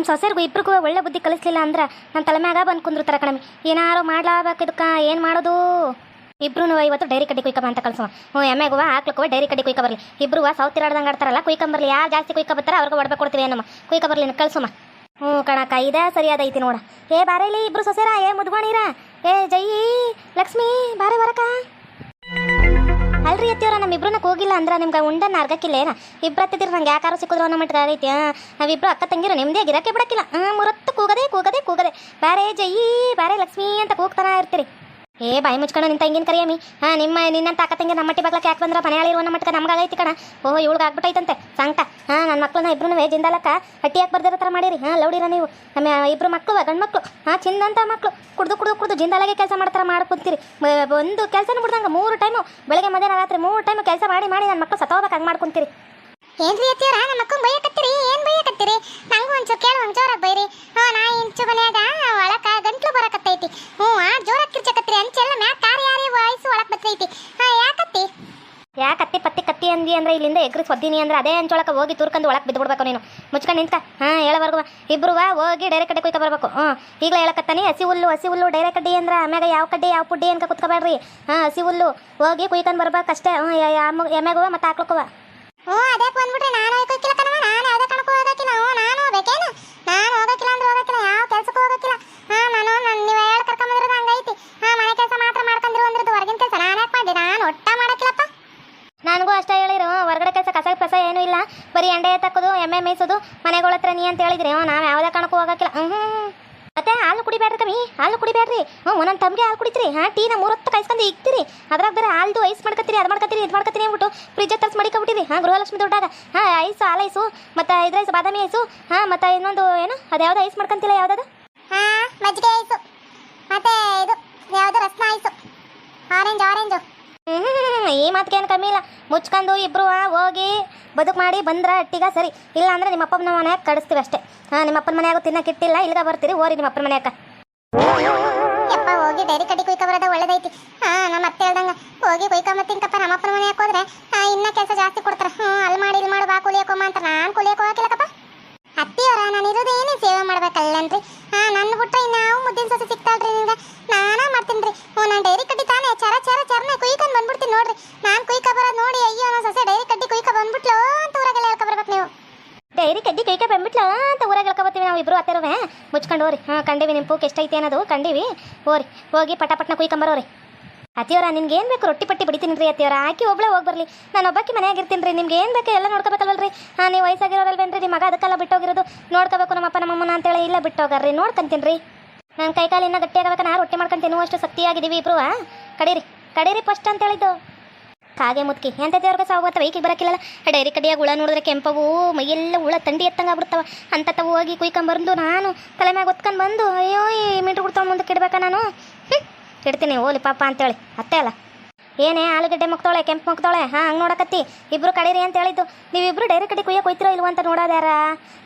ನಮ್ಮ ಸೊಸೆರಿಗೂ ಇಬ್ರಿಗೂ ಒಳ್ಳೆ ಬುದ್ಧಿ ಕಲಿಸ್ಲಿಲ್ಲ ಅಂದ್ರೆ ನನ್ನ ತಲೆ ಮ್ಯಾಗ ಬಂದು ಕುಂದಿರ್ತಾರೆ ಕಣಮಿ ಏನಾರು ಮಾಡ್ಲಾಬೇಕು ಇದಕ್ಕೆ, ಏನು ಮಾಡೋದು? ಇಬ್ರು ಇವತ್ತು ಡೈರಿ ಕಡ್ಡಿ ಕುಯ್ಕ ಅಂತ ಕಳ್ಸುವ. ಹ್ಞೂ ಎಮ್ಮೆಗುವ ಹಾಕ್ಲಕ್ಕುವ ಡೈರಿ ಕಡ್ಡಿ ಕುಯ್ಕ ಬರಲಿ. ಇಬ್ರು ಸೌತಿರಾಡ್ದಂಗೆ ಆಡ್ತಾರಲ್ಲ ಕುಯ್ಕೊಂಬರ್ಲಿ ಯಾರು ಜಾಸ್ತಿ ಕುಯ್ಕ ಬರ್ತಾರೆ ಅವ್ರಿಗೆ ಹೊಡ್ಬೇಕು ಕೊಡ್ತೀವಿ ಏನಮ್ಮ. ಕುಯ್ಕ ಬರ್ಲಿ ಕಳ್ಸುಮ ಹ್ಞೂ ಕಣಕ್ಕ, ಇದೇ ಸರಿಯಾದೈತಿ ನೋಡ. ಏ ಬಾರೇಲಿ ಇಬ್ರು ಸೊಸೆರ? ಏ ಮುದ್ಗೋಣಿರ ಏ ಜೈ ಲಕ್ಷ್ಮಿ, ಬಾರೇ ಬರಕ ಅಲ್ರಿ ಅತ್ತಿಯವ್ರ ನಮ್ಮ ಇಬ್ರನ್ನ ಹೋಗಿಲ್ಲ ಅಂದ್ರೆ ನಿಮ್ಗೆ ಉಂಡನ್ನ ಅರ್ಗಕ್ಕಿಲ್ಲ ಏನ? ಇಬ್ರು ಹತ್ತಿದ್ರೆ ನಂಗೆ ಯಾಕಾರು ಸಿಕ್ಕಿದ್ರು ಅನ್ನೋ ಮಟ್ಟ ಐತಿ ನಾವಿಬ್ರು ಅಕ್ಕ ತಂಗಿರು ನಿಮ್ದೇ ಗಿರಕ್ಕೆ ಬಿಡಕ್ಕಿಲ್ಲ. ಮುರತ್ತು ಕೂಗದೆ ಕೂಗದೆ ಕೂಗದೆ ಬಾರೆ ಜೈ, ಬಾರೆ ಲಕ್ಷ್ಮಿ ಅಂತ ಕೂಗ್ತಾನ ಇರ್ತೀರಿ. ಏ, ಬಾಯಿ ಮುಚ್ಕೊಂಡು ನಿಂತ ಹಿಂಗಿನ ಕರಿಯಮಿ ಹಾ, ನಿಮ್ಮ ನಿನ್ನಂತ ಅಕ್ಕ ತಂಗಿ ನಮ್ಮ ಮಟ್ಟಿ ಬಾಗ್ಲಕ್ಕೆ ಯಾಕೆ ಬಂದ್ರೆ? ಮನೆಯಲ್ಲಿ ಇರುವ ನಮ್ಮ ಮಟ್ಟಕ್ಕೆ ನಮ್ಗಾಗೈತಿ ಕಣ. ಓಹೋ, ಇವಳಿಗೆ ಆಗ್ಬಿಟ್ಟೈತಂತೆ. ಸಂಕಟ. ಹಾ ನನ್ನ ಮಕ್ಕಳನ್ನ ವೇ ಜಿಂದಾಲಕ್ಕ ಹಟ್ಟಿ ಯಾಕೆ ಬರ್ದಿರೋ ಥರ ಮಾಡಿರಿ? ಹಾ, ಲೌಡಿರ ನೀವು. ನಮ್ಮ ಇಬ್ಬರು ಮಕ್ಕಳು ಗಂಡು ಮಕ್ಕಳು ಹಾ, ಚಿನ್ನಂತ ಮಕ್ಕಳು ಕುಡ್ದು ಕುಡ್ದು ಕುಡ್ದು ಜಿಂದಾಲಾಗೆ ಕೆಲಸ ಮಾಡ್ತಾರ ಮಾಡ್ಕೊಂತೀರಿ ಒಂದು ಕೆಲಸನೂ ಬಿಡ್ದಂಗೆ ಮೂರು ಟೈಮು. ಬೆಳಗ್ಗೆ, ಮಧ್ಯಾಹ್ನ, ರಾತ್ರಿ ಮೂರು ಟೈಮ್ ಕೆಲಸ ಮಾಡಿ ಮಾಡಿ ನನ್ನ ಮಕ್ಕಳು ಸತ್ತೋಗ್ಬೇಕು ಹಂಗೆ ಮಾಡ್ಕೊಂತೀರಿ ಏನ್ರಿ ಅತ್ತಿಯವ್ರ? ನಮ್ಮ ಮಕ್ಕಳು ಬೈಯಕತ್ತೀರಿ? ಏನ್ ಬೈಯಕತ್ತೀರಿ? ನಂಗೂ ಒಂಚೂರು ಕೇಳಿ ಒಂದ್ ಜೋರಾಗಿ ಬೈರಿ. ಹಾಂ ನಾ ಇಂಚು ಮನೆಯಾಗ ಒಳಕ ಗಂಟ್ಲು ಬರಕತ್ತೈತಿ. ಹ್ಞೂ ಆ ಜೋರಾಗಿ ಕಿರ್ಚಕತ್ರಿ. ಅಂಚೆಲ್ಲ ಮ್ಯಾ ಕಾರ್ ಯಾರಿ ವಾಯ್ಸು ಒಳಕ್ ಬತ್ತೈತಿ ಹಾ ಯಾಕತ್ತಿ? ಯಾಕತ್ತಿ ಪತ್ತೆ ಪತ್ತಿ ಕತ್ತಿ ಅಂದಿ ಅಂದ್ರೆ ಇಲ್ಲಿಂದ ಎಗ್ರಿ ಒದ್ದಿನಿ ಅಂದ್ರೆ ಅದೇ ಅಂಚೊಳಕ್ಕೆ ಹೋಗಿ ತುರ್ಕಂದು ಒಳಕ್ಕೆ ಬಿದ್ದುಬಿಡ್ಬೇಕು ನೀನು. ಮುಚ್ಕೊಂಡು ನಿಂತ ಹಾಂ ಹೇಳವರೆಗೂ ಇಬ್ರು ವಾ ಹೋಗಿ ಡೈರೆಕ್ಟ್ ಕಡೆ ಕುಯ್ಕೊ ಬರ್ಬೇಕು. ಹ್ಞೂ ಈಗಲೇ ಹೇಳಕತ್ತಾನೆ ಹಸಿ ಹುಲ್ಲು ಹಸಿ ಹುಲ್ಲು ಡೈರೆಕ್ಟ್ ಕಡ್ಡಿ ಅಂದ್ರೆ ಆಮ್ಯಾಗ ಯಾವ ಕಡ್ಡಿ ಯಾವ ಪುಡ್ಡಿ ಅನ್ಕ ಕುತ್ಕೋಬೇಡ್ರಿ ಹಾಂ ಹಸಿ ಹುಲ್ಲು ಹೋಗಿ ಕುಯ್ಕೊಂಡು ಬರ್ಬೇಕಷ್ಟೇ. ಹ್ಞೂ ಎಮ್ಮೆಗುವ ಮತ್ತೆ ಹಾಕ್ಲಕ್ಕುವ ಹ್ಞೂ ಅದೇ ಬಂದ್ಬಿಟ್ರೆ ನಾನು ಯಾವುದೇ ಕಣಕ್ಕೂ ಹೋಗಕ್ಕಿಲ್ಲ ಹ್ಞೂ ನಾನು ಹೋಗ್ಬೇಕೇನು ನಾನು ಹೋಗಕ್ಕಿಲ್ಲ ಅಂದ್ರೆ ಹೋಗಕ್ಕಿಲ್ಲ ಯಾವ ಕೆಲ್ಸಕ್ಕೂ ಹೋಗಕ್ಕಿಲ್ಲ ಹಾ ನಾನು ನನ್ನ ನೀವು ಹೇಳಿ ಕರ್ಕೊಂಬಂದಿರೋದು ಹಂಗೈತಿ ಹಾ ಮನೆ ಕೆಲಸ ಮಾತ್ರ ಮಾಡ್ಕೊಂಡಿರು ಅಂದ್ರದ್ದು ಹೊರಗಿನ ಕೆಲಸ ನಾನು ಯಾಕೆ ಮಾಡಿ ನಾನು ಒಟ್ಟ ಮಾಡಕ್ಕಿಲ್ಲಪ್ಪ ನನಗೂ ಅಷ್ಟೇ ಹೇಳಿರು ಹೊರಗಡೆ ಕೆಲಸ ಕಸ ಪಸ ಏನೂ ಇಲ್ಲ ಬರೀ ಎಂಡೆ ತಕ್ಕೋದು, ಎಮ್ಮೆ ಮೇಯಿಸೋದು, ಮನೆಗಳ ಹತ್ರ ನೀ ಅಂತ ಹೇಳಿದ್ರೆ ನಾವು ಯಾವುದೇ ಕಾರಣಕ್ಕೂ ಹೋಗಕ್ಕಿಲ್ಲ ಹ್ಞೂ ಮತ್ತೆ ಹಾಲು ಕುಡಿಬೇಡ್ರಿ ಕಮ್ಮಿ, ಹಾಲು ಕುಡಿಬೇಡ್ರಿ. ಹ್ಞೂ ಒಂದೊಂದು ತಮ್ಗೆ ಹಾಲು ಕುಡಿತೀರಿ. ಹಾಂ, ಟೀನ ಮೂರೊತ್ತು ಕಾಯಿಸ್ಕೊಂಡು ಇಕ್ತೀರಿ. ಅದ್ರಾಗ ಬೇರೆ ಹಾಲ್ದು ಐಸ್ ಮಾಡ್ಕೊತೀರಿ ಅದು ಮಾಡ್ಕೊತೀರಿ ಇದು ಮಾಡ್ಕೊತೀರಿ ಅಂದ್ಬಿಟ್ಟು ಫ್ರಿಜ್ ತರ್ಸ್ ಮಡಿಕೊಬಿಟ್ಟಿರಿ ಹಾಂ, ಗೃಹಲಕ್ಷ್ಮಿ ದುಡ್ಡಾಗ. ಹಾಂ, ಐಸ್, ಹಾಲು ಐಸು, ಮತ್ತು ಇದ್ರ ಐಸು ಬಾದಾಮಿ ಐಸು, ಹಾಂ, ಮತ್ತು ಇನ್ನೊಂದು ಏನು, ಅದು ಯಾವ್ದು ಐಸ್ ಮಾಡ್ಕೊಂತಿಲ್ಲ ಯಾವ್ದದು? ಹಾಂ, ಮಜ್ಜಿಗೆ ಐಸು. ಮತ್ತೆ ಇದು, ಯಾವುದು ರಸ್ನ ಐಸು. Orange, orange. ಈ ಮಾತಿಗೆ ಏನು ಕಮ್ಮಿ ಇಲ್ಲ. ಮುಚ್ಕೊಂಡು ಇಬ್ರು ಹೋಗಿ ಬದುಕು ಮಾಡಿ ಬಂದ್ರ ಅಟ್ಟಿಗ ಸರಿ. ಇಲ್ಲ ಅಂದ್ರೆ ನಿಮ್ಮ ಅಪ್ಪನ ಮನ್ಯಾಗ ಕಡಿಸ್ತೀವಿ ಅಷ್ಟೇ. ಹಾಂ, ನಿಮ್ಮ ಅಪ್ಪನ ಮನೆಯಾಗ ತಿನ್ನಕ್ಕೆ ಇಟ್ಟಿಲ್ಲ. ಇಲ್ಲಿಗ ಬರ್ತೀರಿ ಓರಿ ನಿಮ್ಮ ಅಪ್ಪನ ಮನ್ಯಾಗ. ಯಪ್ಪ, ಹೋಗಿ ಡೈರಿ ಕಡಿ ಕುಯ್ಕ ಬರೋದ ಒಳ್ಳೇದೈತಿ. ಹಾ, ನಮ್ಮ ಅತ್ತೆ ಹೇಳ್ದಂಗ, ಹೋಗಿ ಕುಯ್ಕೊಂಬ ತಿಂಕಪ್ಪ ನಮ್ಮ ಅಪ್ಪನ ಮನೆಯಾಗ ಹೋದ್ರೆ ಇನ್ನ ಕೆಲಸ ಜಾಸ್ತಿ ಕೊಡ್ತಾರ. ಹ್ಞೂ ಅಲ್ಲಿ ಮಾಡಿ, ಇಲ್ಲಿ ಮಾಡಿ, ಬಾ ಕುಲಿಯಕೋಮ ಅಂತ ನಾನು ಕುಲಿಯಕ್ಕೆ ಹೋಗಕ್ಕಿಲ್ಲಕಪ್ಪ ಅತ್ತಿಯವರ, ನಾನು ಇರೋದು ಏನೇ ಸೇವೆ ಮಾಡ್ಬೇಕಲ್ಲನ್ರಿ ಹಾ, ನನ್ನ ಬಿಟ್ರೆ ಇನ್ಯಾವ ಮುದ್ದಿನ ಸೊಸೆ ಸಿಗ್ತಾಳ್ರಿ ನಿಮ್ಗೆ ನಾನಾ ಮಾಡ್ತೀನಿ ರೀ ಹ್ಞೂ ನಾನು ಡೈರಿ ಕಡ್ಡಿ ತಾನೇ ಚರ ಚರ ಚರನೆ ಕುಯ್ಕೊಂಡು ಬಂದ್ಬಿಡ್ತೀನಿ ನೋಡ್ರಿ ನಾನು ಕುಯ್ಕ ಬರೋದು ನೋಡಿ ಅಯ್ಯೋ ನನ್ನ ಸೊಸೆ ಡೈರಿ ಕಡ್ಡಿ ಕುಯ್ಕ ಬಂದ್ಬಿಟ್ಲು ಅಂತ ಊರಾಗೆಲ್ಲ ಹೇಳ್ಕೊ ಬರ್ಬೇಕು ನೀವು ಡೈರಿ ಕಡ್ಡಿ ಕೈಕೆ ಬಂದ್ಬಿಟ್ಲ ಅಂತ ಊರಾಗ ಹೇಳ್ಕೊಬತ್ತೀವಿ ನಾವು ಇಬ್ರು ಅತ್ತಿರವೆ ಮುಚ್ಕೊಂಡು ಹೋರಿ. ಹಾಂ ಕಂಡೀವಿ ನಿಮ್ಮ ಪೂಕ್ ಎಷ್ಟೈತೆ ಅನ್ನೋದು ಕಂಡೀವಿ. ಹೋರಿ, ಹೋಗಿ ಪಟಾಪಟ್ನ ಕುಯ್ಕೊಂಬರೋರಿ ಅತ್ತಿಯವರ ನಿಮ್ಗೆ ಏನು ಬೇಕು? ರೊಟ್ಟಿ ಪಟ್ಟಿ ಬಿಡಿತೀನಿ ರೀ ಅತ್ತಿಯವರ. ಆಕಿ ಒಬ್ಳೆ ಹೋಗಿ ಬರಲಿ. ನಾನು ಒಬ್ಬಕ್ಕೆ ಮನೆಯಾಗ ಇರ್ತೀನಿ ರೀ ನಿಮ್ಗೆ ಏನು ಬೇಕು ಎಲ್ಲ ನೋಡ್ಕೋಬೇಕಲ್ವಲ್ರಿ? ಹಾಂ, ನೀವು ವಯಸ್ಸಾಗಿರೋರಲ್ವೇನ್ರಿ? ನಿಮ್ಮ ಮಗ ಅದಕ್ಕೆಲ್ಲ ಬಿಟ್ಟೋಗಿರೋದು. ನೋಡ್ಕೋಬೇಕು ನಮ್ಮ ಅಪ್ಪ ನಮ್ಮಮ್ಮನ ಅಂತೇಳಿ ಇಲ್ಲ ಬಿಟ್ಟೋಗಾರ್ರಿ. ನೋಡ್ಕೊಂತೀನಿ ರೀ ನನ್ನ ಕೈಕಾಲು ಗಟ್ಟಿಯಾಗಬೇಕು, ನಾ ರೊಟ್ಟಿ ಮಾಡ್ಕೊಂತೀನಿ ಅಷ್ಟು ಶಕ್ತಿಯಾಗಿದ್ದೀವಿ ಇಬ್ರು ಕಡೀರಿ. ಕಡೀರಿ ಫಸ್ಟ್ ಅಂತ ಹೇಳಿದ್ದು. ಕಾಗೆ ಮುತ್ಕಿ. ಎಂತ ದೇವ್ರಿಗೆ ಸಾವು ಬರ್ತಾವೆ ಈಕಿಗೆ ಬರೋಕ್ಕಿಲ್ಲ ಡೈರಿ ಕಡಿಯಾಗ ಹುಳ ನೋಡಿದ್ರೆ ಕೆಂಪವು, ಮೈಯೆಲ್ಲ ಹುಳ ತಂಡಿ ಎತ್ತಂಗೆ ಅಂತ ತವು ಹೋಗಿ ಕುಯ್ಕೊಂಬಂದು ನಾನು ತಲೆ ಮ್ಯಾಗ ಹೊತ್ಕೊಂಡು ಬಂದು, ಅಯ್ಯೋ, ಈ ಮೀಟ್ರ್ ಬಿಡ್ತಾವ ಮುಂದಕ್ಕೆ ಇಡ್ಬೇಕಾ ನಾನು? ಹ್ಞೂ ಇಡ್ತೀನಿ ಓಲಿ ಪಾಪ ಅಂತೇಳಿ. ಅತ್ತೆ ಅಲ್ಲ? ಏನೇ ಆಲೂಗಡ್ಡೆ ಮುಕ್ತಾಳೆ ಕೆಂಪು ಮುಕ್ತಾಳೆ ಹಾಂ, ಹಂಗೆ ನೋಡಕತ್ತಿ. ಇಬ್ರು ಕಡೀರಿ ಅಂತ ಹೇಳಿದ್ದು. ನೀವಿಬ್ರು ಡೈರಿ ಕಡೆ ಕುಯ್ಯಕ್ಕೆ ಹೋಯ್ತಿರೋ ಇಲ್ವ ಅಂತ ನೋಡೋದ್ಯಾರ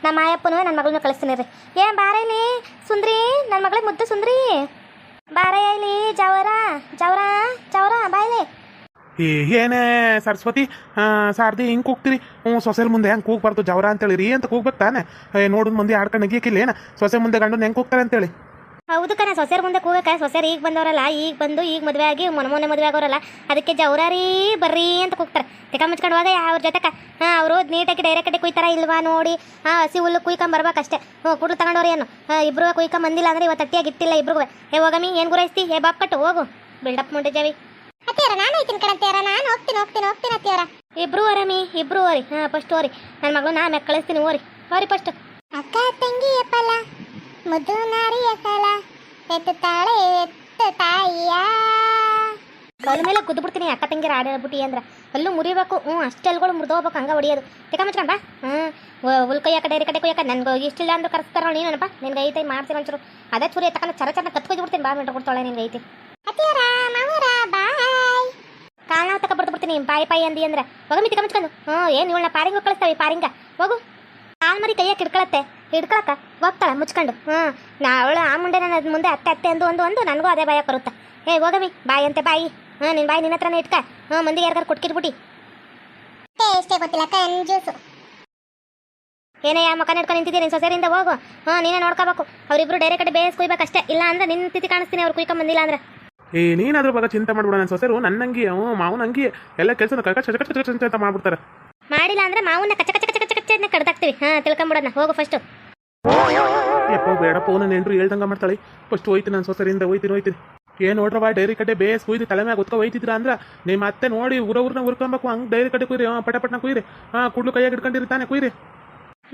ನಮ್ಮ ಆಯಪ್ಪನೂ ನನ್ನ ಮಗಳನ್ನ ಕಳಿಸ್ತೀನಿ ರೀ. ಏನ್ ಬಾರೈಲಿ ಸುಂದ್ರಿ ನನ್ನ ಮಗಳಿಗೆ ಮುದ್ದು ಸುಂದ್ರಿ. ಬಾರೇ ಇಲ್ಲಿ, ಜವರ ಜವರ ಜವರ ಬಾಯ್ಲಿ ಏ ಏನೇ ಸರಸ್ವತಿ ಸಾರ್ದಿ ಹಿಂಗೆ ಕೂಗ್ತೀರಿ? ಹ್ಞೂ, ಸೊಸೆಲ್ ಮುಂದೆ ಹೆಂಗೆ ಕೂಗ್ಬಾರ್ದು? ಜವರ ಅಂತೇಳಿ ರೀ ಅಂತ ಕೂಗ್ಬೇಕು ತಾನೆ. ನೋಡಿದ ಮುಂದೆ ಆಡ್ಕೊಂಡು ನಗಿಯಕ್ಕಿಲ್ಲ ಏನ? ಸೊಸೆ ಮುಂದೆ ಗಂಡು ಹೆಂಗೆ ಕೂಗ್ತಾರೆ ಅಂತೇಳಿ? ಹೌದು ಕಣ ಸೊಸೆರ್ ಮುಂದೆ ಕೂಗಕ್ಕೆ ಸೊಸೆರ್ ಈಗ ಬಂದವರಲ್ಲ, ಈಗ ಬಂದು, ಈಗ ಮದುವೆ ಆಗಿ, ಮೊನ್ನೆ ಮದುವೆ ಆಗೋರಲ್ಲ, ಅದಕ್ಕೆ ಜವರಾರಿ, ಬರ್ರಿ ಅಂತ ಕೂಗ್ತಾರೆ. ತಿಕ್ಕ ಮುಚ್ಕೊಂಡು ಹೋಗ ಅವ್ರ ಜೊತೆಕ. ಹಾಂ, ಅವರು ನೀಟಾಗಿ ಡೈರೆಕ್ಟ್ ಕುಯ್ತಾರ ಇಲ್ವಾ ನೋಡಿ. ಹಾಂ, ಹಸಿ ಹುಲ್ಲು ಕುಯ್ಕೊಂಡ್ ಬರ್ಬೇಕಷ್ಟೇ ಹ್ಞೂ ಕುಡ್ಲು ತಗೊಂಡವ್ರಿ ಏನು? ಇಬ್ರು ಕುಯ್ಕೊಂಡ್ ಬಂದಿಲ್ಲ ಅಂದ್ರೆ ಇವತ್ತು ತಟ್ಟಿಯಾಗಿ ಇಟ್ಟಿಲ್ಲ ಇಬ್ರಿಗೂ ಏ, ಹೋಗಮಿ, ಏನು ಗುರೈಸ್ತಿ ಏ, ಬಾಪ್ ಕಟ್ಟು, ಹೋಗು. ಬಿಲ್ಡಪ್ ಮುಂಡಿದ್ದೇವಿ ಅತ್ತಿಯವರ ನಾನು ಐತಿನ ಕಣತ್ತಿಯವರ ನಾನು ಹೋಗ್ತೀನಿ ಹೋಗ್ತೀನಿ ಹೋಗ್ತೀನಿ ಅತ್ತಿಯವರ. ಇಬ್ರು ಓರಮ್ಮಿ ಇಬ್ರು ಓರಿ ಹಾ ಫಸ್ಟ್ ಓರಿ ನನ್ನ ಮಗಳು ನಾ ಮ್ಯಾಕ್ ಕಳಿಸ್ತೀನಿ ಓರಿ ಓರಿ ಫಸ್ಟ್ ಅಕ್ಕ ತಂಗಿ ಫಲ ಮುದ್ದು ನಾರಿಯ ಎತ್ತು ತಾಳೆ ಎತ್ತು ತಾಯಿಯ. ಕಲ್ ಮೇಲೆ ಕುದ್ದು ಬಿಡ್ತೀನಿ ಅಕ್ಕ ತಂಗಿರ ಆಡಾಡ್ಬಿಟ್ಟಿ ಅಂದ್ರೆ. ಅಲ್ಲೂ ಮುರಿಬೇಕು. ಹ್ಞೂ ಅಷ್ಟೆಲ್ಗಳು ಮುರಿದೋಗ್ಬೇಕು ಹಂಗೆ ಹೊಡಿಯೋದು. ತಿಕ್ಕ ಮುಚ್ಕೊಂಡ್ ಬಾ. ಹ್ಞೂ ಹುಲ್ ಕಡೆ ಕಡೆ ಕೊಯ್ಯಕ ನನ್ಗೆ ಇಷ್ಟಿಲ್ಲ ಅಂದ್ರೆ ಕರೆಸ್ತಾರ ನೀನಪ್ಪ ನಿನ್ಗೆ ಐತೆ ಮಾಡ್ತೀನಿ ಒಂಚೂರು. ಅದೇ ಚೂರಿ ತಕೊಂಡು ಚರ ಚರ ಕತ್ಕೊಯ್ದು ಬಿಡ್ತೀನಿ ಬಾ ಮೀಟ್ರ್ ಕೊಡ್ತಾಳೆ ನಿನ್ಗೆ ಐತಿ. ಅತ್ತಿಯರ ಮಾವರ ಬಾಯ್ ಕಾಲ ತಕ ಬಿಡ್ತೀನಿ. ಬಾಯಿ ಪಾಯಿ ಅಂದಿ ಅಂದ್ರೆ. ಹೋಗಮ್ಮಿ ಮಿತಿ ಮುಚ್ಕೊಂಡು ಹ್ಞೂ, ಏನು ಇವಳನ್ನ ಪಾರಿಂಗ್ ಕಳಿಸ್ತಾವೆ ಪಾರಿಂಗ? ಹೋಗು. ಕಾಲ್ ಮರಿ ಕೈಯಾಗ ಹಿಡ್ಕೊಳತ್ತೆ ಹಿಡ್ಕೊಳಕ್ಕ. ಹೋಗ್ತಾಳೆ ಮುಚ್ಕೊಂಡು. ಹ್ಞೂ. ನಾ ಅವಳು ಆ ಮುಂಡೆ ನನ್ನ ಮುಂದೆ ಅತ್ತೆ ಅತ್ತೆ ಅಂದು ಒಂದು ಒಂದು ನನಗೂ ಅದೇ ಭಯ ಬರುತ್ತೆ ಏ ಹೋಗಮಿ ಬಾಯಿ ಅಂತೆ, ಬಾಯಿ. ಹಾಂ ನಿನ್ನ ಬಾಯಿ ನಿನ್ನ ಹತ್ರನೇ ಇಟ್ಕ. ಹ್ಞೂ ಮಂದಿಗೆ ಯಾರಿಗಾರು ಕೊಟ್ಕಿಟ್ಬಿಟ್ಟು ಟೇಸ್ಟೇ ಗೊತ್ತಿಲ್ಲ ಕಂಜೂಸು ಏನೇ ಯಾ ಮಕ ನಡ್ಕೊಂಡು ನಿಂತಿದ್ದೀನಿ ಸೊಸೆರಿಂದ ಹೋಗು. ಹಾಂ ನೀನೇ ನೋಡ್ಕೋಬೇಕು. ಅವರಿಬ್ರು ಡೈರೆಕ್ಟ್ ಬೇಸ್ ಕುಯ್ಬೇಕಷ್ಟೇ. ಇಲ್ಲ ಅಂದ್ರೆ ನಿನ್ನ ತಿಥಿ ಕಾಣಿಸ್ತೀನಿ, ಅವ್ರು ಕುಯ್ಕೊಂಡ್ ಬಂದಿಲ್ಲ ಅಂದ್ರೆ. ಏ ನೀನು ಅದ್ರ ಬಗ್ಗೆ ಚಿಂತೆ ಮಾಡ್ಬಿಡ ನನ್ನ ಸೊಸೆರು ನನ್ನ ಅಂಗಿ ಹ್ಞೂ ಮಾವನ ಅಂಗಿ ಎಲ್ಲ ಕೆಲಸ ಕಕ ಚಟ ಚಟ ಚಟ ಅಂತ ಮಾಡ್ಬಿಡ್ತಾರೆ. ಮಾಡಿಲ್ಲ ಅಂದ್ರೆ ಮಾವನ್ನ ಕಚ್ಚ ಕಚ್ಚ ಕಚ್ಚ ಕಚ್ಚ ಕಡ್ದಾಕ್ತೀವಿ. ಹಾಂ ತಿಳ್ಕೊಂಬಿಡೋಣ ಹೋಗು ಫಸ್ಟ್ ಯಪ್ಪ ಬೇಡಪ್ಪ ನನ್ನ ನೆಂಟ್ರು ಹೇಳ್ದಂಗ ಮಾಡ್ತಾಳೆ. ಫಸ್ಟ್ ಹೋಯ್ತು ನನ್ನ ಸೊಸರಿಂದ ಹೋಯ್ತೀನಿ ಹೋಯ್ತೀನಿ. ಏನು ನೋಡ್ರವ ಡೈರಿ ಕಡೆ ಬೇಸ್ ಕುಯ್ದು ತಲೆ ಮ್ಯಾಗ ಗೊತ್ಕೊ ಹೋಯ್ತಿದ್ರ ಅಂದ್ರೆ ನಿಮ್ಮ ಅತ್ತೆ ನೋಡಿ ಊರ ಊರ್ನ ಉರ್ಕೊಬೇಕು ಹಂಗೆ ಡೈರಿ ಕಡೆ ಕುಯ್ರಿ ಹಾಂ ಪಟ ಪಟ್ನ ಕುಯ್ರಿ. ಹಾ ಕುಡ್ಲು ಕೈಯಾಗ ಇಟ್ಕೊಂಡಿರ್ತಾನೆ ಕುಯ್ರಿ.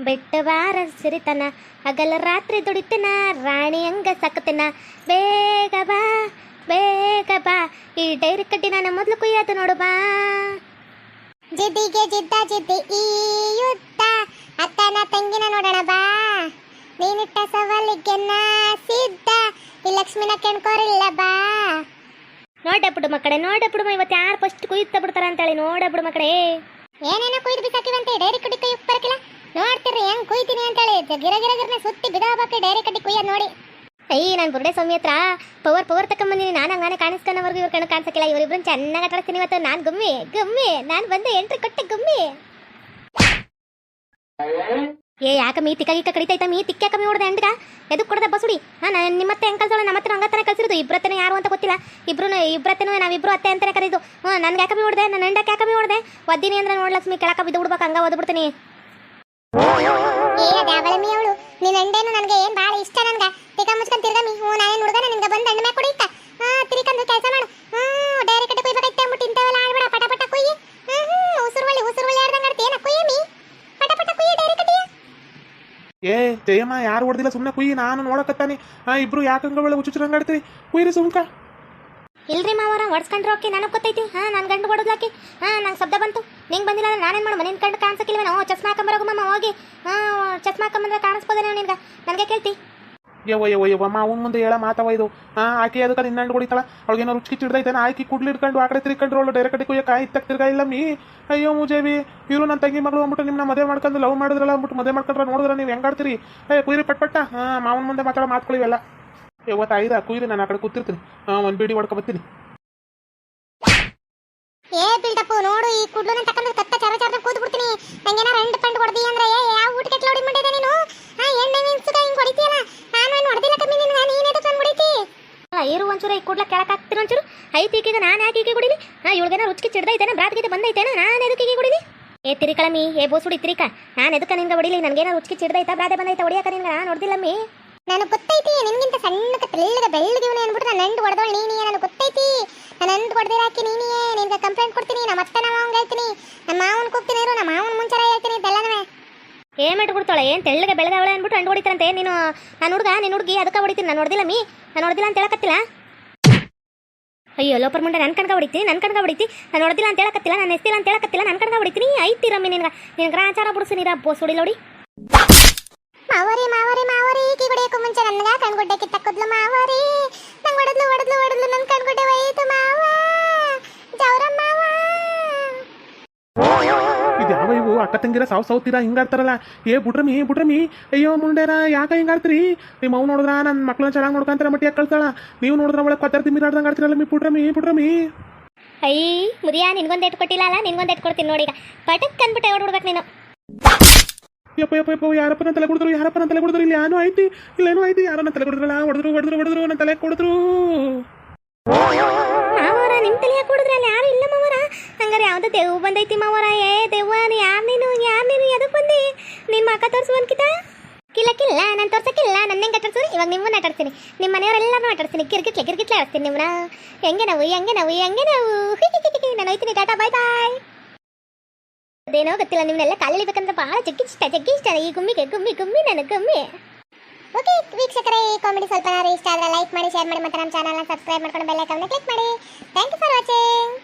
ಬಿಟ್ಟು ಬಾರ ಸಿರಿತನ ಹಗಲ ರಾತ್ರಿ ದುಡಿತನ ರಾಣಿ ಹಂಗ ಸಕ್ತನ ಬೇಗ ಬಾ ಬೇಗ ಬಾ. ಈ ಡೈರಿ ಕಟ್ಟಿ ನಾನು ಮೊದಲು ಕುಯ್ಯೋದು ನೋಡು ಬಾ. ಜಿದ್ದಿಗೆ ಜಿದ್ದ ಜಿದ್ದಿ ಈ ಯುದ್ಧ. ಅತ್ತನ ತಂಗಿನ ನೋಡೋಣ ಬಾ. ನೀನಿಟ್ಟ ಸವಾಲಿಗೆ ನಾ ಸಿದ್ಧ. ಈ ಲಕ್ಷ್ಮಿನ ಕೆಣ್ಕೋರಿಲ್ಲ ಬಾ. ನೋಡಬಿಡು ಮಕ್ಕಳೇ ನೋಡಬಿಡು ಇವತ್ತು ಯಾರು ಫಸ್ಟ್ ಕುಯ್ತಾ ಬಿಡ್ತಾರ ಅಂತೇಳಿ ನೋಡಬಿಡು ಮಕ್ಕಳೆ. ಏನೇನೋ ಕುಯ್ದು ಬಿಸಾಕಿವಂತೆ ಡೈರಿ ಕಡ್ಡಿ ಕುಯ್ಯಕ್ಕೆ ಬರಕಿಲ್ಲ. ನೋಡ್ತಿರ್ರಿ ಹೆಂಗ್ ಕುಯ್ತೀನಿ ಅಂತೇಳಿ ಗಿರ ಗಿರ ಗಿರನೆ ಸುತ್ತಿ ಬಿದಾಬಕ್ಕೆ ಡೈರಿ ಕಟ್ಟಿ ಕುಯ್ಯ ನೋಡಿ. ಅಯ್ಯ ನಾನು ಬುರ್ಡೆ ಸ್ವಾಮಿ ಹತ್ರ ಪವರ್ ಪವರ್ ತಕೊಂಬಂದಿನಿ ನಾನು ಹಂಗಾನೆ ಕಾಣಿಸ್ಕೊಂಡವರೆಗೂ ಇವ್ರ ಕಣ್ಣು ಕಾಣಿಸಕ್ಕಿಲ್ಲ. ಇವರಿಬ್ರು ಚೆನ್ನಾಗಿ ಆಟಾಡ್ತೀನಿ ಇವತ್ತು. ನಾನು ಗುಮ್ಮಿ ಗುಮ್ಮಿ. ನಾನು ಬಂದೆ ಎಂಟ್ರಿ ಕೊಟ್ಟೆ ಗುಮ್ಮಿ. ಏ, ಯಾಕ ಮೀ ತಿಕ್ಕ ಗಿಕ್ಕ ಕಡಿತೈತ? ಮೀ ತಿಕ್ಕ ಕಮ್ಮಿ ಹೊಡೆದೆ ಎಂಡ್ಗ ಎದಕ್ಕೆ ಕೊಡದ ಬಸುಡಿ ಹಾಂ ನಾನು ನಿಮ್ಮ ಅತ್ತೆ ಕಳ್ಸೋಳು ನಮ್ಮ ಹತ್ರ ಹಂಗತ್ತ ಕಲ್ಸಿರೋದು ಇಬ್ಬರ ಯಾರು ಅಂತ ಗೊತ್ತಿಲ್ಲ. ಇಬ್ರು ನಾವು ನಾವಿಬ್ರು ಅತ್ತೆ ಅಂತಾನೆ ಕರೀದು. ಹ್ಞೂ ನನ್ಗೆ ಯಾಕೆ ಹೊಡೆದೆ? ನನ್ನ ಯಾಕ ಯಾಕೆ ಹೊಡೆದೆ? ಒದ್ದೀನಿ ಅಂದ್ರೆ ನೋಡ್ಲಕ್ಷ್ಮಿ ಕೆಳಕ ಬಿದ್ದು ಬಿಡ್ಬೇಕು. ಹಂಗ ಓದ್ಬಿಡ್ತೀನಿ ಏ ದ್ಯಾವಳಮಿ ಅವಳು, ನಿನ್ನ ಅಂಡೇನು ನನಗೆ ಏನ್ ಭಾಳ ಇಷ್ಟ ನನ್ಗ? ತಿಕ್ಕ ಮುಚ್ಕೊಂಡ್ ತಿರ್ಗಮಿ ಹ್ಞೂ ನಾನೇನ್ ಹುಡುಗ ನಿನ್ಗೆ ಬಂದು ಅಂಡ ಮ್ಯಾಗ ಕುಡಿತ ಹಾ ತಿರ್ಕಂದು ಕೆಲಸ ಮಾಡು. ಹ್ಞೂ ಡೈರಿ ಕಡೆ ಕುಯ್ಬೇಕೈತೆ ಅಂದ್ಬಿಟ್ಟು ಇಂಥವೆಲ್ಲ ಆಡ್ಬೇಡ, ಪಟ ಪಟ ಕುಯ್ಯಿ. ಹ್ಮ್ ಹ್ಮ್ ಉಸುರು ಒಳ್ಳೆ ಉಸುರು ಒಳ್ಳೆ ಆಡ್ದಂಗೆ ಆಡ್ತೀಯನ ಕುಯ್ಯಮಿ ಪಟ ಪಟ ಕುಯ್ಯಿ ಡೈರಿ ಕಟ್ಟಿ ಏ, ಜಯಮ್ಮ, ಯಾರು ಹೊಡೆದಿಲ್ಲ ಸುಮ್ಮನೆ ಕುಯ್ಯಿ, ನಾನು ನೋಡಕತ್ತಾನೆ. ಹಾಂ ಇಬ್ರು ಯಾಕಂಗ ಒಳ್ಳೆ ಹುಚ್ಚುಚ್ಚರಂಗೆ ಆಡ್ತೀರಿ? ಕುಯ್ರಿ ಸುಮ್ಕ. ಇಲ್ರಿ ಮಾವರ ಒಡ್ಸ್ಕೊಂಡ್ರೆ ಓಕೆ ನನಗೆ ಗೊತ್ತೈತಿ. ಹಾ ನನ್ನ ಗಂಡು ಹೊಡೋದ್ಲಾಕಿ ಹಾ, ನಂಗೆ ಶಬ್ದ ಬಂತು. ನಿಂಗೆ ಬಂದಿಲ್ಲ ಅಂದ್ರೆ ನಾನೇನು ಮಾಡು ಮನೇನ ಕಂಡು ಕಾಣಿಸಕ್ಕಿಲ್ವ ನಾವು ಚಸ್ಮಾ ಹಾಕೊಂಬರೋಗು ಮಮ್ಮ ಹೋಗಿ. ಹಾಂ, ಚಸ್ಮಾ ಹಾಕೊಂಬಂದ್ರೆ ಕಾಣಿಸ್ಬೋದೇನೋ ನಿನ್ಗೆ? ನನಗೆ ಕೇಳ್ತಿ. ಯವ್ವ ಯವ್ವ ಯವ್ವ ಮಾವನ ಮುಂದೆ ಹೇಳ ಮಾತವ ಇದು. ಹಾ, ಆಕೆ ಅದಕ್ಕೆ ನಿನ್ನ ಹಣ್ಣು ಕುಡಿತಾಳ ಅವಳಿಗೇನೋ ರುಚಿ ಚಿಡ್ದೈತೆ ಆಕಿ ಕುಡ್ಲಿ ಇಟ್ಕೊಂಡು ಆ ಕಡೆ ತಿರ್ಕೊಂಡು ಅವಳು ಡೈರೆಕ್ಟ್ ಕುಯ್ಯ ಕಾಯಿ ತಕ್ಕ ತಿರ್ಗಾ ಇಲ್ಲ ಮೀ ಅಯ್ಯೋ, ಮುಜೇವಿ, ಇವರು ನನ್ನ ತಂಗಿ ಮಗಳು ಅಂದ್ಬಿಟ್ಟು ನಿಮ್ಮ ಮದುವೆ ಮಾಡ್ಕೊಂಡು ಲವ್ ಮಾಡಿದ್ರಲ್ಲ ಅಂದ್ಬಿಟ್ಟು ಮದುವೆ ಮಾಡ್ಕೊಂಡ್ರೆ ನೋಡಿದ್ರೆ ನೀವು ಹೆಂಗಾಡ್ತೀರಿ ಏ, ಕುಯ್ರಿ ಪಟ್ ಪಟ್ಟ ಹಾಂ, ಮಾವನ ಮುಂದೆ ಮಾತಾಡೋ ಮಾತ್ಕೊಳ್ಳಿವೆಲ್ಲ ಯವ್ವ ತಾಯಿರ ಕುಯ್ರಿ ನಾನು ಆ ಕಡೆ ಕೂತಿರ್ತೀನಿ. ಹಾಂ ಒಂದು ಬೀಡಿ ಹೊಡ್ಕೊ ಬರ್ತೀನಿ. ಏ ಬಿಲ್ಡಪ್ಪು ನೋಡು ಈ ಕುಡ್ಲುನ ತಕೊಂಡು ಕತ್ತ ಚರ ಚರ ಕೂತ್ ಬಿಡ್ತೀನಿ ನಂಗೇನಾರ ರೆಂಡ್ ಪಂಡ್ ಹೊಡ್ದಿ ಅಂದ್ರೆ ಏ ಯಾವ ಊಟಕ್ಕೆ ಲೋಡಿ ಮಾಡಿದೆ ನೀನು? ಹಾ ಎಣ್ಣೆ ಮಿನ್ಸುಗ ಹಿಂಗ್ ಹೊಡಿತೀಯಲ್ಲ? ನಾನು ಏನು ಹೊಡೆದಿಲ್ಲ ಕಮ್ಮಿ ನಿನ್ಗ? ನೀನ್ ಎದಕ್ಕೆ ಬಂದು ಹೊಡಿತಿ? ಅಲ್ಲ ಇರು ಒಂಚೂರು ಈ ಕೂಡ್ಲ ಕೆಳಕ್ಕೆ ಹಾಕ್ತೀನಿ ಒಂಚೂರು. ಐತಿ ಈಗ ನಾನು ಯಾಕೆ ಈಕೆ ಕುಡಿಲಿ ಆ ಇವಳಿಗೇನೋ ರುಚಿ ಚಿಡ್ದೈತೇನೆ ಬ್ರಾತ್ ಗೀತೆ ಬಂದೈತೇನೆ ನಾನು ಎದಕ್ಕೆ ಈಗ ಕುಡಿಲಿ ಏ ತಿರಿಕಳಮಿ ಏ ಬೋಸುಡಿ ತಿರಿಕ. ನಾನು ಎದಕ್ಕೆ ನಿನ್ಗೆ ಹೊಡಿಲಿ? ನನಗೇನೋ ರುಚಿ ಚಿಡ್ದೈತಾ ಬ್ರಾದೆ ಬಂದೈತಾ ಹೊಡಿಯಾಕ ನಿನ್ಗೆ? ನಾನು ಹೊಡ್ದಿಲ್ಲಮ್ಮಿ. ನನಗೆ ಗೊತ್ತೈತಿ, ನಿನ್ಗಿಂತ ಸಣ್ಣಕ್ಕೆ ತೆಳ್ಳಗೆ ಬೆಳ್ಳಗೆ ಅನ್ಬಿಟ್ಟು ನನ್ನ ಅಂಡು ಹೊಡೆದವಳು ನೀನಿಯೇ, ನನಗೆ ಗೊತ್ತೈತಿ. ನಾನು ಅಂಡು ಹೊಡೆದಿರಾಕಿ ನೀನಿಯೇ, ನಿನ್ಗೆ ಕಂಪ್ಲೇಂಟ್ ಕೊಡ್ತೀನಿ ನಮ್ಮ ಅತ್ತೆ ನಮ್ಮ ಮಾವನ್ಗೆ ಹೇಳ್ತೀನಿ. ನಮ್ಮ ಮಾವನ ಕೂಗ್ತೀನಿ ಇರು ನಮ್ಮ ಮಾವನ ಮುಂಚೆ ಹೇಳ್ತೀನಿ ಇದೆಲ್ಲನವೇ ಏನು ಮಾಡಿ ಬಿಡ್ತಾಳೆ, ಏನು ತೆಳ್ಳಗೆ ಬೆಳೆದವಳೆ ಅಂದ್ಬಿಟ್ಟು ಅಂಡು ಹೊಡಿತಾರಂತೆ, ನೀನು, ನಾನು ಹುಡುಗ ನಿನ್ನ ಹುಡುಗಿ, ಅದಕ್ಕೆ ಹೊಡಿತೀನಿ, ನಾನು ಹೊಡೆದಿಲ್ಲ ಮೀ, ನಾನು ಹೊಡೆದಿಲ್ಲ ಅಂತ ಹೇಳಕತ್ತಿಲ್ಲ? ಅಯ್ಯೋ, ಲೋಪರ್ ಮುಂಡೆ ನನ್ನ ಕಣ್ಗ ಹೊಡಿತೀನಿ ನನ್ನ ಕಣ್ಗ ಹೊಡಿತಿ, ನಾನು ಹೊಡೆದಿಲ್ಲ ಅಂತ ಹೇಳಕತ್ತಿಲ್ಲ, ನಾನು ಎಸ್ತಿಲ್ಲ ಅಂತ ಹೇಳಕತ್ತಿಲ್ಲ ನನ್ನ ಕಣ್ಗ ಹೊಡಿತೀನಿ, ಐತಿ ರಮ್ಮಿ ನಿನ್ಗೆ ನಿನ್ಗೆ ಆಚಾರ ಬಿಡಿಸಿ ನೀರ ನೋಡಿ ಮಾವರಿ ಮಾವರಿ ಮಾವರಿ ಈಕಿ ಹೊಡೆಯಕ್ಕೂ ಮುಂಚೆ ನನ್ಗ ಕಣ್ಗುಡ್ಡೆ ಕಿತ್ತಕ್ಕದ್ಲು ಮಾವರಿ ನಂಗೆ ಹೊಡೆದ್ಲು ಹೊಡೆದ್ಲು ಹೊಡೆದ್ಲು ನನ್ನ ಕಣ್ಗುಡ್ಡೆ ಒಯ್ಯಿತು ಮಾವ. ಜವರ ಮಾವ. ಇದು ಯಾವ ಇವು? ಅಕ್ಕ ತಂಗಿರ ಸಾವು ಸಾವ್ತೀರ ಹಿಂಗಾಡ್ತಾರಲ್ಲ. ಏ ಬುಡ್ರಮಿ ಬುಡ್ರಮಿ. ಅಯ್ಯೋ ಮುಂಡೇರ ಯಾಕೆ ಹಿಂಗಾಡ್ತೀರಿ? ನಿಮ್ಮ ಅವ್ ನೋಡಿದ್ರ ನನ್ನ ಮಕ್ಳನ್ನ ಚೆನ್ನಾಗಿ ನೋಡ್ಕೊಂತಾರ ಮಟ್ಟಿ ಕಳ್ತಾಳ ನೀವು ನೋಡಿದ್ರ ಒಳಗೆ ಪದಾರ್ಥ ಮೀರಾಡ್ದಂಗೆ ಆಡ್ತೀರಲ್ಲ ಮೀ ಬುಡ್ರಮಿ ಬುಡ್ರಮಿ. ಐ ಮುರಿಯಾ ನಿನ್ಗೊಂದು ಏಟ್ ಕೊಟ್ಟಿಲ್ಲ ಅಲ್ಲ ನಿನ್ಗೊಂದು ಎಟ್ ಕೊಡ್ತೀನಿ ನೋಡಿ ಈಗ. ಪಟಕ್ ಅಂದ್ಬಿಟ್ಟೆ ಹೊಡ್ಬಿಡ್ಬೇಕು ನೀನು? ಯಪ್ಪ ಯಪ್ಪ ಯಪ್ಪ, ಯಾರಪ್ಪನ ತಲೆ ಕೊಡಿದ್ರು, ಯಾರಪ್ಪನ ತಲೆ ಕೊಡಿದ್ರು? ಇಲ್ಲಿ ಏನೋ ಐತಿ ಇಲ್ಲೇನೋ ಐತಿ? ಯಾರನ್ನ ತಲೆ ಕೊಡಿದ್ರಲ್ಲ ಹೊಡೆದ್ರು ಹೊಡೆದ್ರು ಹೊಡೆದ್ರು, ನನ್ನ ತಲೆ ಕೊಡಿದ್ರು. ಮಾವರ, ನಿಮ್ ತಲೆ ಯಾಕೆ ಕೊಡಿದ್ರೆ ಯಾರು ಇಲ್ಲ ಮಾವರ. ಹಂಗಾರೆ ಯಾವ್ದೋ ದೇವ್ ಬಂದೈತಿ ಮಾವರ. ಏ ದೇವ್ವ ಯಾರು ನೀನು? ಯಾರು ನೀನು? ಎದಕ್ಕೆ ಬಂದಿ? ನಿಮ್ಮ ಅಕ್ಕ ತೋರ್ಸು ಅನ್ಕಿತ ಕಿಲ್ಲ ಕಿಲ್ಲ, ನಾನು ತೋರ್ಸಕ್ಕಿಲ್ಲ. ನನ್ನ ಹೆಂಗೆ ಆಟಾಡ್ತೀನಿ ಇವಾಗ ನಿಮ್ಮನ್ನ ಆಟಾಡ್ತೀನಿ ನಿಮ್ಮ ಮನೆಯವರೆಲ್ಲರೂ ಆಟಾಡ್ತೀನಿ ಕಿರ್ಕಿಟ್ಲೆ ಕಿರ್ಕಿಟ್ಲೆ ಆಡ್ತೀನಿ ನಿಮ್ಮನ್ನ ಹೆಂಗೆ ನಾವು ಹೆಂಗೆ ನಾವು ಹೆಂಗೆ ನಾವು? ನಾನು ಹೋಯ್ತೀನಿ, ಟಾಟಾ, ಬಾಯ್ ಬಾಯ್. ಅದೇನೋ ಗೊತ್ತಿಲ್ಲ ನಿಮ್ಮನ್ನೆಲ್ಲ ಕಾಲಿಳಿಬೇಕಂದ್ರೆ ಬಹಳ ಜಗ್ಗಿ ಇಷ್ಟ ಜಗ್ಗಿ ಇಷ್ಟ ಈ ಗುಮ್ಮಿಗೆ ಗುಮ್ಮಿ ಗುಮ್ಮಿ ನನಗೆ ಗುಮ್ಮಿ. ಓಕೆ, ವೀಕ್ಷಕರೇ, ಈ ಕಾಮಿಡಿ ಸ್ವಲ್ಪ ಇಷ್ಟ ಆದ್ರೆ ಲೈಕ್ ಮಾಡಿ ಶೇರ್ ಮಾಡಿ ಮತ್ತೆ ನಮ್ಮ ಚಾನಲ್ನ ಸಬ್ಸ್ಕ್ರೈಬ್ ಮಾಡ್ಕೊಂಡು ಬೆಲ್ ಐಕಾನ್ನ ಕ್ಲಿಕ್ ಮಾಡಿ. Thank you for watching